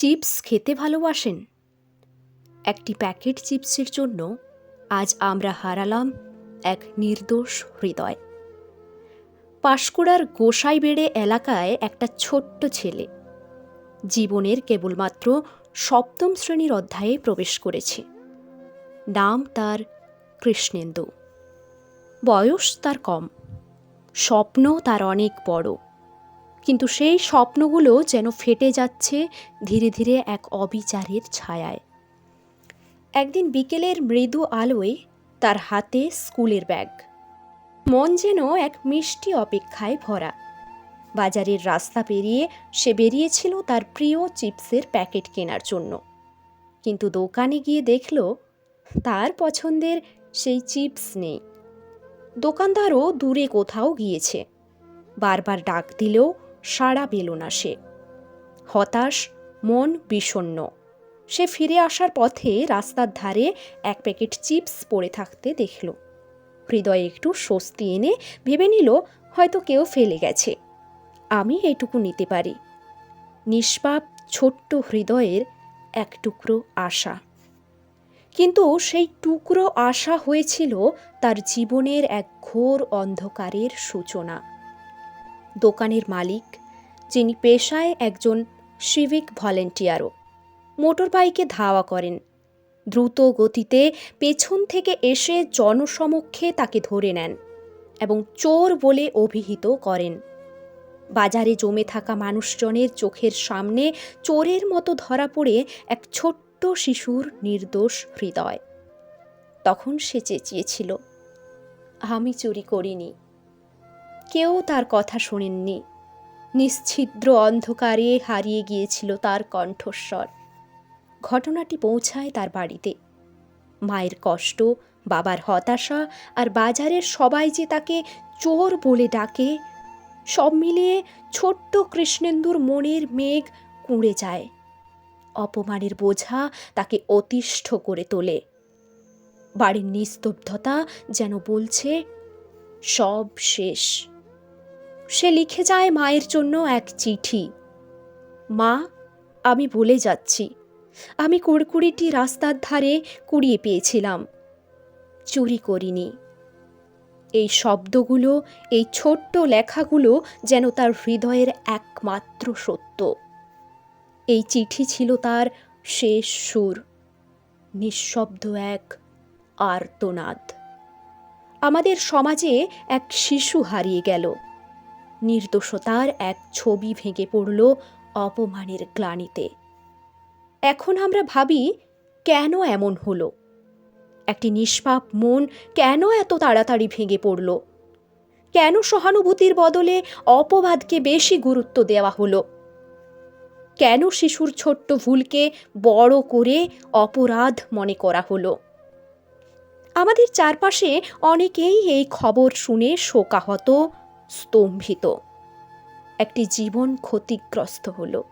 Chips খেতে ভালোবাসেন? একটি প্যাকেট চিপসের জন্য আজ আমরা হারালাম এক নির্দোষ হৃদয়। পাঁশকুড়ার গোসাইবেড়ে এলাকায় একটা ছোট্ট ছেলে জীবনের কেবলমাত্র সপ্তম শ্রেণির অধ্যায়ে প্রবেশ করেছে। নাম তার কৃষ্ণেন্দু। বয়স তার কম। স্বপ্ন তার অনেক বড়। কিন্তু সেই স্বপ্নগুলো যেন ফেটে যাচ্ছে ধীরে ধীরে এক অবিচারের ছায়ায়। একদিন বিকেলের মৃদু আলোয় তার হাতে স্কুলের ব্যাগ। মন যেন এক মিষ্টি অপেক্ষায় ভরা। বাজারের রাস্তা পেরিয়ে সে বেরিয়েছিল তার প্রিয় চিপসের প্যাকেট কেনার জন্য। কিন্তু দোকানে গিয়ে দেখল, তার পছন্দের সেই চিপস নেই। দোকানদারও দূরে কোথাও গিয়েছে। বারবার ডাক দিলেও সাড়া পেল না সে। হতাশ, মন বিষণ্ণ। সে ফিরে আসার পথে রাস্তার ধারে এক প্যাকেট চিপস পড়ে থাকতে দেখল। হৃদয়ে একটু স্বস্তি এনে ভেবে নিল, হয়তো কেউ ফেলে গেছে। আমি এটুকু নিতে পারি। নিষ্পাপ, ছোট্ট হৃদয়ের এক টুকরো আশা। কিন্তু সেই টুকরো আশা হয়েছিল তার জীবনের এক ঘোর অন্ধকারের সূচনা। দোকানের মালিক যিনি পেশায় একজন সিভিক ভলেন্টিয়ারও। মোটর বাইকে ধাওয়া করেন। দ্রুত গতিতে পেছন থেকে এসে জনসমক্ষে তাকে ধরে নেন এবং চোর বলে অভিহিত করেন। বাজারে জমে থাকা মানুষজনের চোখের সামনে চোরের মতো ধরা পড়ে এক ছোট্ট শিশুর নির্দোষ হৃদয়। তখন সে চেঁচিয়েছিল, আমি চুরি করিনি। কেউ তার কথা শোনেননি। নিশ্ছিদ্র অন্ধকারে হারিয়ে গিয়েছিল তার কণ্ঠস্বর। ঘটনাটি পৌঁছায় তার বাড়িতে। মায়ের কষ্ট, বাবার হতাশা আর বাজারের সবাই যে তাকে চোর বলে ডাকে, সব মিলিয়ে ছোট্ট কৃষ্ণেন্দুর মনের মেঘ কুঁড়ে যায়। অপমানের বোঝা তাকে অতিষ্ঠ করে তোলে। বাড়ির নিস্তব্ধতা যেন বলছে, সব শেষ। সে লিখে যায় মায়ের জন্য এক চিঠি। মা, আমি বলে যাচ্ছি। আমি কুড়কুড়িটি রাস্তার ধারে কুড়িয়ে পেয়েছিলাম। চুরি করিনি। এই শব্দগুলো, এই ছোট্ট লেখাগুলো যেন তার হৃদয়ের একমাত্র সত্য। এই চিঠি ছিল তার শেষ সুর, নিঃশব্দ এক আর্তনাদ। আমাদের সমাজে এক শিশু হারিয়ে গেল। নির্দোষতার এক ছবি ভেঙে পড়ল অপমানের গ্লানিতে। এখন আমরা ভাবি, কেন এমন হলো? একটি নিষ্পাপ মন কেন এত তাড়াতাড়ি ভেঙে পড়ল? কেন সহানুভূতির বদলে অপবাদকে বেশি গুরুত্ব দেওয়া হলো? কেন শিশুর ছোট্ট ভুলকে বড় করে অপরাধ মনে করা হলো? আমাদের চারপাশে অনেকেই এই খবর শুনে শোকাহত স্তম্ভিত। একটি জীবন ক্ষতিগ্রস্ত হল।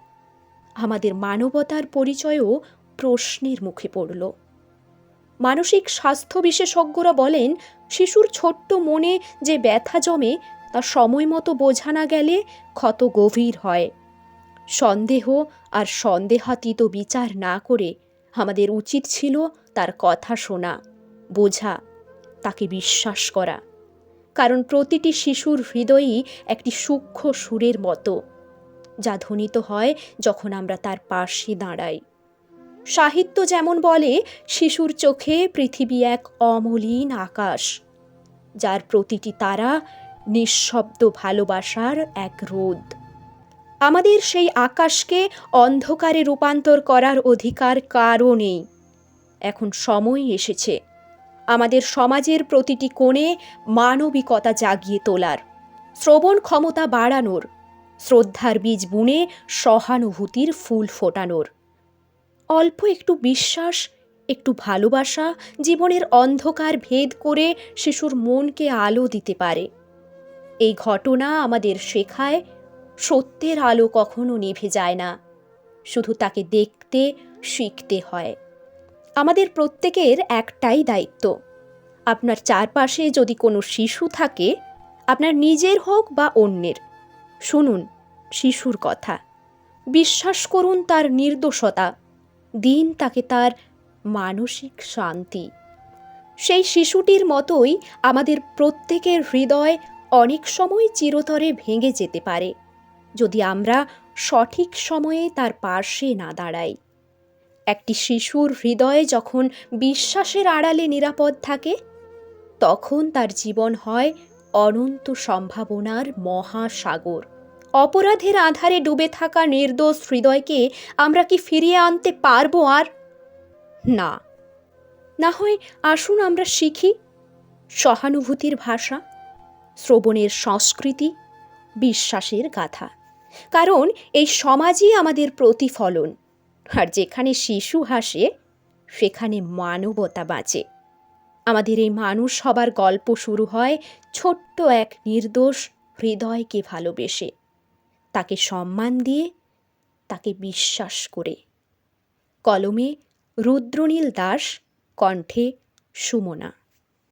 আমাদের মানবতার পরিচয়ও প্রশ্নের মুখে পড়ল। মানসিক স্বাস্থ্য বিশেষজ্ঞরা বলেন, শিশুর ছোট্ট মনে যে ব্যথা জমে তা সময় মতো বোঝা না গেলে ক্ষত গভীর হয়। সন্দেহ আর সন্দেহাতীত বিচার না করে আমাদের উচিত ছিল তার কথা শোনা, বোঝা, তাকে বিশ্বাস করা। কারণ প্রতিটি শিশুর হৃদয়ই একটি সূক্ষ্ম সুরের মতো, যা ধ্বনিত হয় যখন আমরা তার পাশে দাঁড়াই। সাহিত্য যেমন বলে, শিশুর চোখে পৃথিবী এক অমলিন আকাশ, যার প্রতিটি তারা নিঃশব্দ ভালোবাসার এক রোদ। আমাদের সেই আকাশকে অন্ধকারে রূপান্তর করার অধিকার কারও নেই। এখন সময় এসেছে। আমাদের সমাজের প্রতিটি কোণে মানবিকতা জাগিয়ে তোলার। শ্রবণ ক্ষমতা বাড়ানোর। শ্রদ্ধার বীজ বুনে সহানুভূতির ফুল ফোটানোর। অল্প একটু বিশ্বাস, একটু ভালোবাসা, জীবনের অন্ধকার ভেদ করে শিশুর মনকে আলো দিতে পারে। এই ঘটনা আমাদের শেখায়, সত্যের আলো কখনো নিভে যায় না। শুধু তাকে দেখতে, শিখতে হয়। আমাদের প্রত্যেকের একটাই দায়িত্ব। আপনার চারপাশে যদি কোনো শিশু থাকে, আপনার নিজের হোক বা অন্যের, শুনুন শিশুর কথা। বিশ্বাস করুন তার নির্দোষতা, দিন তাকে তার মানসিক শান্তি। সেই শিশুটির মতোই আমাদের প্রত্যেকের হৃদয় অনেক সময় চিরতরে ভেঙে যেতে পারে, যদি আমরা সঠিক সময়ে তার পার্শ্বে না দাঁড়াই। একটি শিশুর হৃদয়ে যখন বিশ্বাসের আড়ালে নিরাপদ থাকে, তখন তার জীবন হয় অনন্ত সম্ভাবনার মহাসাগর। অপরাধের আধারে ডুবে থাকা নির্দোষ হৃদয়কে আমরা কি ফিরিয়ে আনতে পারব আর? না। না হয় আসুন আমরা শিখি সহানুভূতির ভাষা, শ্রবণের সংস্কৃতি, বিশ্বাসের গাথা। কারণ এই সমাজই আমাদের প্রতিফলন। আর যেখানে শিশু হাসে, সেখানে মানবতা বাঁচে। আমাদের এই মানুষ সবার গল্প শুরু হয় ছোট্ট এক নির্দোষ হৃদয়কে ভালোবেসে। তাকে সম্মান দিয়ে, তাকে বিশ্বাস করে। কলমে রুদ্রনীল দাস, কণ্ঠে সুমনা।